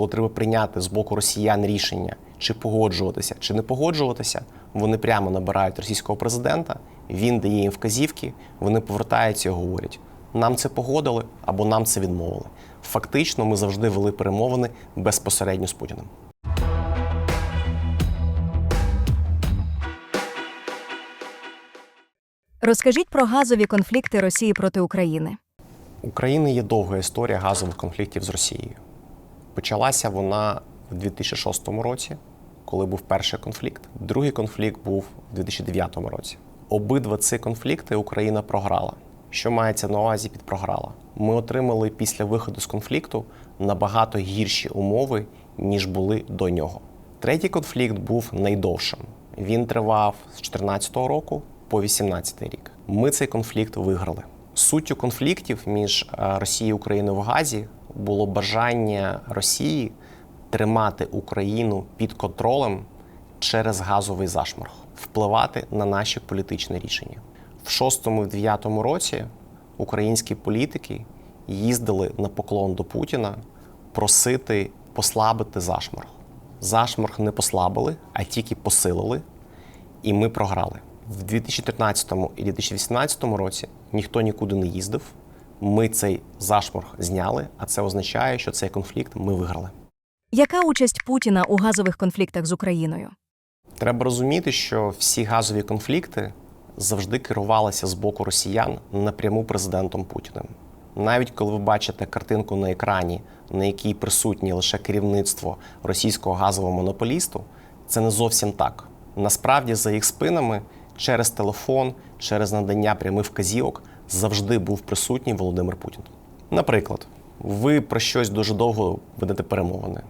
коли треба прийняти з боку росіян рішення, чи погоджуватися, чи не погоджуватися, вони прямо набирають російського президента, він дає їм вказівки, вони повертаються і говорять: нам це погодили або нам це відмовили. Фактично, ми завжди вели перемовини безпосередньо з Путіним. Розкажіть про газові конфлікти Росії проти України. України є довга історія газових конфліктів з Росією. Почалася вона в 2006 році, коли був перший конфлікт. Другий конфлікт був у 2009 році. Обидва ці конфлікти Україна програла. Що мається на увазі під програла? Ми отримали після виходу з конфлікту набагато гірші умови, ніж були до нього. Третій конфлікт був найдовшим. Він тривав з 2014 року по 2018 рік. Ми цей конфлікт виграли. Суттю конфліктів між е, Росією і Україною в Газі було бажання Росії тримати Україну під контролем через газовий зашморг, впливати на наші політичні рішення. В 6-9 році українські політики їздили на поклон до Путіна просити послабити зашморг. Зашморг не послабили, а тільки посилили, і ми програли. В 2013 і 2018 році ніхто нікуди не їздив. Ми цей зашморг зняли, а це означає, що цей конфлікт ми виграли. Яка участь Путіна у газових конфліктах з Україною? Треба розуміти, що всі газові конфлікти завжди керувалися з боку росіян напряму президентом Путіним. Навіть коли ви бачите картинку на екрані, на якій присутнє лише керівництво російського газового монополісту, це не зовсім так. Насправді, за їх спинами, через телефон, через надання прямих вказівок завжди був присутній Володимир Путін. Наприклад, ви про щось дуже довго ведете перемовини.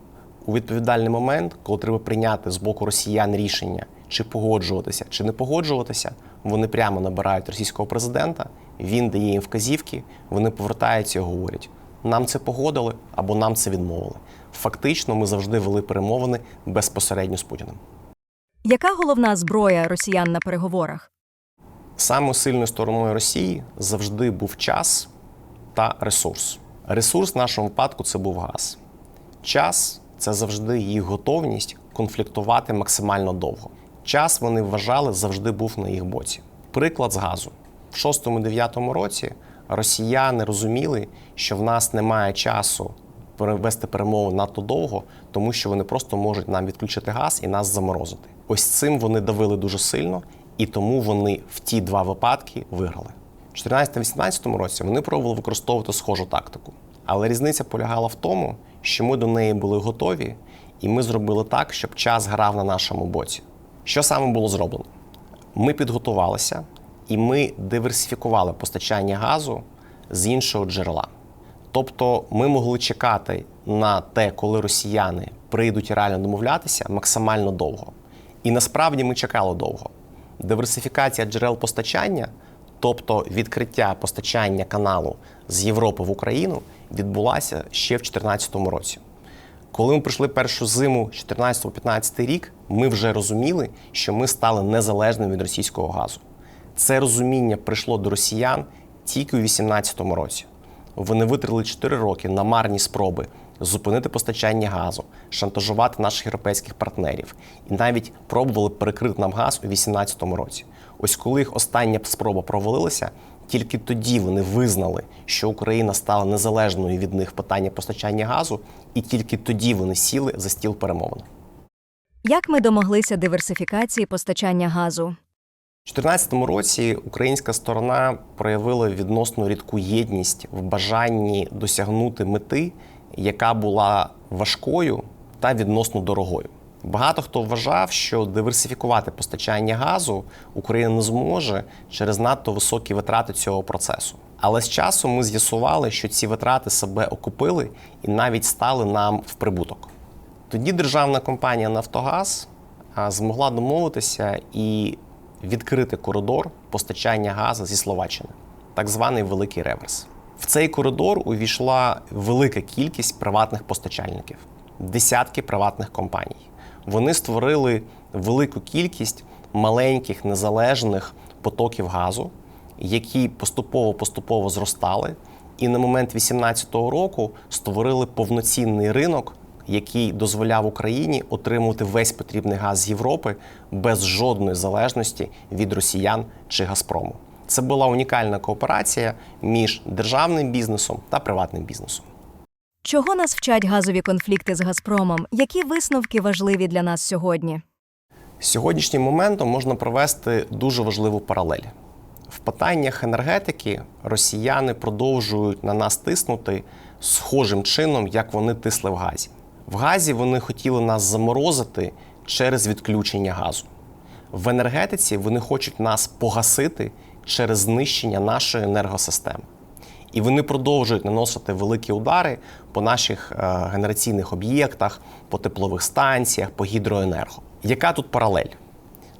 У відповідальний момент, коли треба прийняти з боку росіян рішення, чи погоджуватися, чи не погоджуватися, вони прямо набирають російського президента, він дає їм вказівки, вони повертаються і говорять: нам це погодили або нам це відмовили. Фактично, ми завжди вели перемовини безпосередньо з Путіним. Яка головна зброя росіян на переговорах? Самою сильною стороною Росії завжди був час та ресурс. Ресурс в нашому випадку це був газ. Час це завжди їх готовність конфліктувати максимально довго. Час вони вважали завжди був на їх боці. Приклад з газу. В 6-9 році росіяни розуміли, що в нас немає часу перевести перемову надто довго, тому що вони просто можуть нам відключити газ і нас заморозити. Ось цим вони давили дуже сильно, і тому вони в ті два випадки виграли. В 14-18 році вони пробували використовувати схожу тактику. Але різниця полягала в тому, що ми до неї були готові, і ми зробили так, щоб час грав на нашому боці. Що саме було зроблено? Ми підготувалися і ми диверсифікували постачання газу з іншого джерела. Тобто ми могли чекати на те, коли росіяни прийдуть реально домовлятися максимально довго. І насправді ми чекали довго. Диверсифікація джерел постачання, тобто відкриття постачання каналу з Європи в Україну, відбулася ще в 2014 році. Коли ми пройшли першу зиму 14-15 рік, ми вже розуміли, що ми стали незалежними від російського газу. Це розуміння прийшло до росіян тільки у 2018 році. Вони витратили 4 роки на марні спроби зупинити постачання газу, шантажувати наших європейських партнерів і навіть пробували перекрити нам газ у 2018 році. Ось коли їх остання спроба провалилася, тільки тоді вони визнали, що Україна стала незалежною від них в питанні постачання газу, і тільки тоді вони сіли за стіл перемовин. Як ми домоглися диверсифікації постачання газу? У 2014 році українська сторона проявила відносно рідку єдність в бажанні досягнути мети, яка була важкою та відносно дорогою. Багато хто вважав, що диверсифікувати постачання газу Україна не зможе через надто високі витрати цього процесу. Але з часом ми з'ясували, що ці витрати себе окупили і навіть стали нам в прибуток. Тоді державна компанія Нафтогаз змогла домовитися і відкрити коридор постачання газу зі Словаччини, так званий великий реверс. В цей коридор увійшла велика кількість приватних постачальників, десятки приватних компаній. Вони створили велику кількість маленьких незалежних потоків газу, які поступово-поступово зростали, і на момент 2018 року створили повноцінний ринок який дозволяв Україні отримувати весь потрібний газ з Європи без жодної залежності від росіян чи Газпрому. Це була унікальна кооперація між державним бізнесом та приватним бізнесом. Чого нас вчать газові конфлікти з Газпромом? Які висновки важливі для нас сьогодні? Сьогоднішнім моментом можна провести дуже важливу паралель. В питаннях енергетики росіяни продовжують на нас тиснути схожим чином, як вони тисли в газі. В газі вони хотіли нас заморозити через відключення газу. В енергетиці вони хочуть нас погасити через знищення нашої енергосистеми. І вони продовжують наносити великі удари по наших е, генераційних об'єктах, по теплових станціях, по гідроенерго. Яка тут паралель?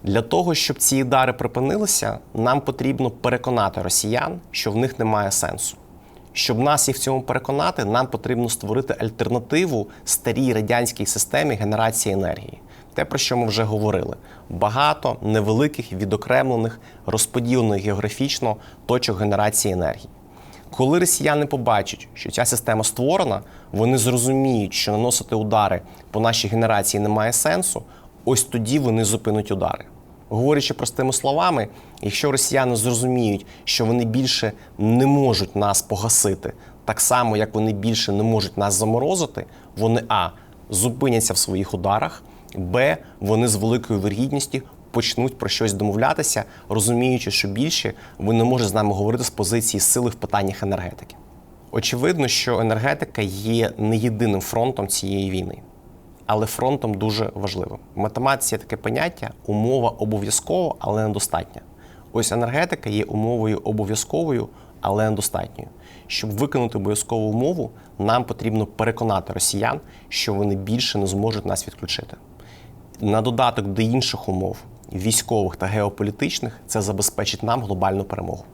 Для того, щоб ці удари припинилися, нам потрібно переконати росіян, що в них немає сенсу. Щоб нас їх в цьому переконати, нам потрібно створити альтернативу старій радянській системі генерації енергії. Те, про що ми вже говорили: багато невеликих, відокремлених, розподілених географічно точок генерації енергії. Коли росіяни побачать, що ця система створена, вони зрозуміють, що наносити удари по нашій генерації немає сенсу. Ось тоді вони зупинять удари. Говорячи простими словами, якщо росіяни зрозуміють, що вони більше не можуть нас погасити, так само як вони більше не можуть нас заморозити, вони а зупиняться в своїх ударах, б вони з великою виргідністю почнуть про щось домовлятися, розуміючи, що більше ви не можете з нами говорити з позиції сили в питаннях енергетики. Очевидно, що енергетика є не єдиним фронтом цієї війни, але фронтом дуже важливим. В математиці є таке поняття умова обов'язкова, але недостатня. Ось енергетика є умовою обов'язковою, але недостатньою. Щоб виконати обов'язкову умову, нам потрібно переконати росіян, що вони більше не зможуть нас відключити. На додаток до інших умов, військових та геополітичних, це забезпечить нам глобальну перемогу.